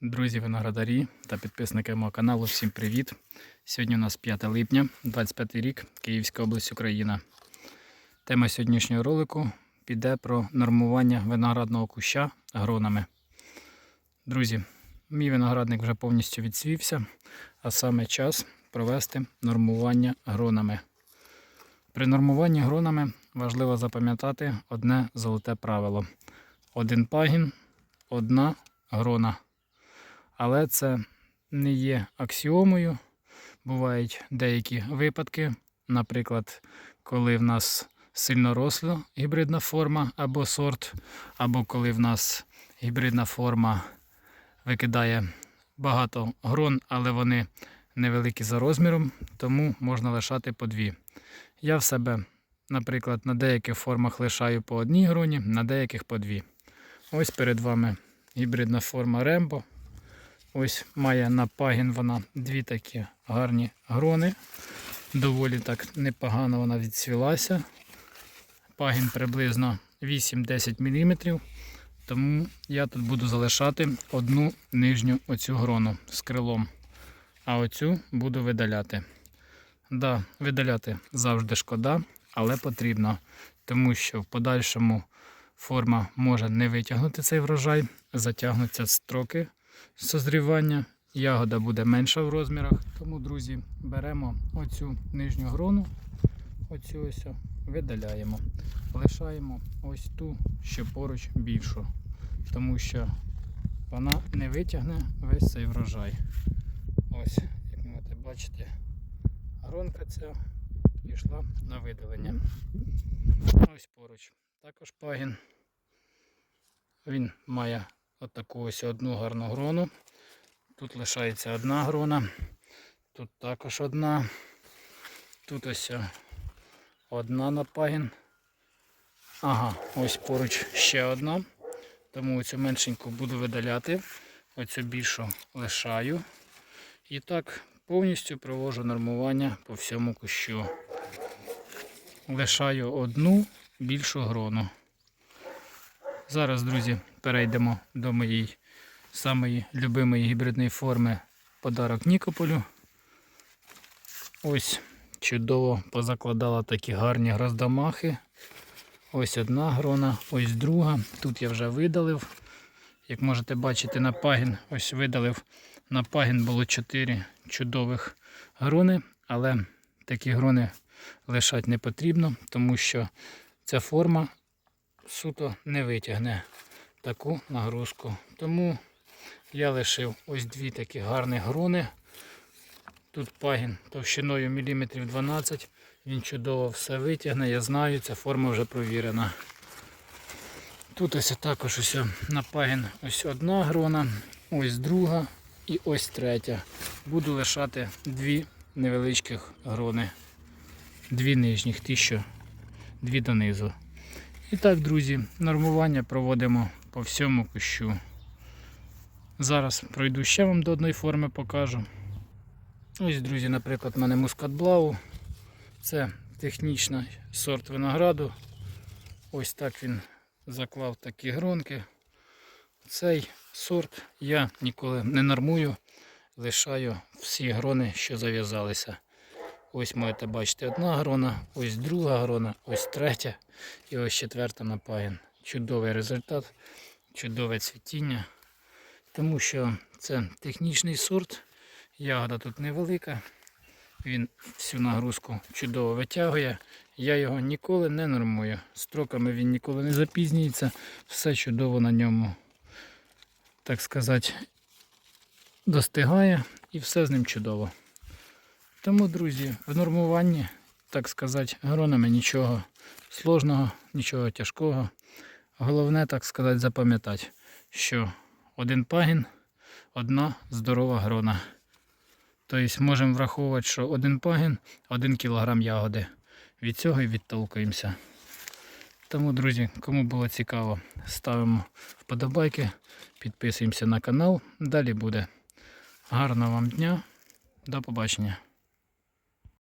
Друзі виноградарі та підписники мого каналу, всім привіт! Сьогодні у нас 5 липня, 25 рік, Київська область, Україна. Тема сьогоднішнього ролику піде про нормування виноградного куща гронами. Друзі, мій виноградник вже повністю відсвівся, а саме час провести нормування гронами. При нормуванні гронами важливо запам'ятати одне золоте правило: один пагін, одна грона. Але це не є аксіомою. Бувають деякі випадки, наприклад, коли в нас сильно росла гібридна форма або сорт, або коли в нас гібридна форма викидає багато грон, але вони невеликі за розміром, тому можна лишати по дві. Я в себе, наприклад, на деяких формах лишаю по одній гроні, на деяких по дві. Ось перед вами гібридна форма Рембо. Ось має на пагін вона дві такі гарні грони. Доволі так непогано вона відцвілася. Пагін приблизно 8-10 мм. Тому я тут буду залишати одну нижню оцю грону з крилом. А оцю буду видаляти. Да, видаляти завжди шкода, але потрібно, тому що в подальшому форма може не витягнути цей врожай, затягнуться строки созрівання, ягода буде менша в розмірах. Тому, друзі, беремо оцю нижню грону, оцю ось видаляємо. Лишаємо ось ту, що поруч більшу, тому що вона не витягне весь цей врожай. Ось, як можете бачити, гронка ця пішла на видалення. Ось поруч. Також пагін. Він має отаку ось одну гарну грону. Тут лишається одна грона. Тут також одна. Тут ось одна на пагін. Ага, ось поруч ще одна. Тому оцю меншеньку буду видаляти. Оцю більшу лишаю. І так повністю провожу нормування по всьому кущу. Лишаю одну більшу грону. Зараз, друзі, перейдемо до моєї самої любимої гібридної форми подарок Нікополю. Ось чудово позакладала такі гарні гроздомахи. Ось одна грона, ось друга. Тут я вже видалив. Як можете бачити, на пагін ось видалив. На пагін було 4 чудових грони, але такі грони лишати не потрібно, тому що ця форма суто не витягне таку нагрузку. Тому я лишив ось дві такі гарні грони. Тут пагін товщиною міліметрів 12. Він чудово все витягне, я знаю, ця форма вже провірена. Тут ось також ось на пагін ось одна грона, ось друга і ось третя. Буду лишати дві невеличких грони. Дві нижніх, ті, що дві донизу. І так, друзі, нормування проводимо по всьому кущу. Зараз пройду ще вам до одної форми покажу. Ось, друзі, наприклад, в мене мускат блау. Це технічний сорт винограду. Ось так він заклав такі гронки. Цей сорт я ніколи не нормую, лишаю всі грони, що зав'язалися. Ось можете бачити одна грона, ось друга грона, ось третя і ось четверта на. Чудовий результат, чудове цвітіння. Тому що це технічний сорт, ягода тут невелика, він всю нагрузку чудово витягує. Я його ніколи не нормую. Строками він ніколи не запізнюється, все чудово на ньому, так сказати, достигає і все з ним чудово. Тому, друзі, в нормуванні, так сказати, гронами нічого сложного, нічого тяжкого. Головне, так сказати, запам'ятати, що один пагін, одна здорова грона. Тобто можемо враховувати, що один пагін, один кілограм ягоди. Від цього і відтолкуємося. Тому, друзі, кому було цікаво, ставимо вподобайки, підписуємося на канал. Далі буде. Гарного вам дня. До побачення.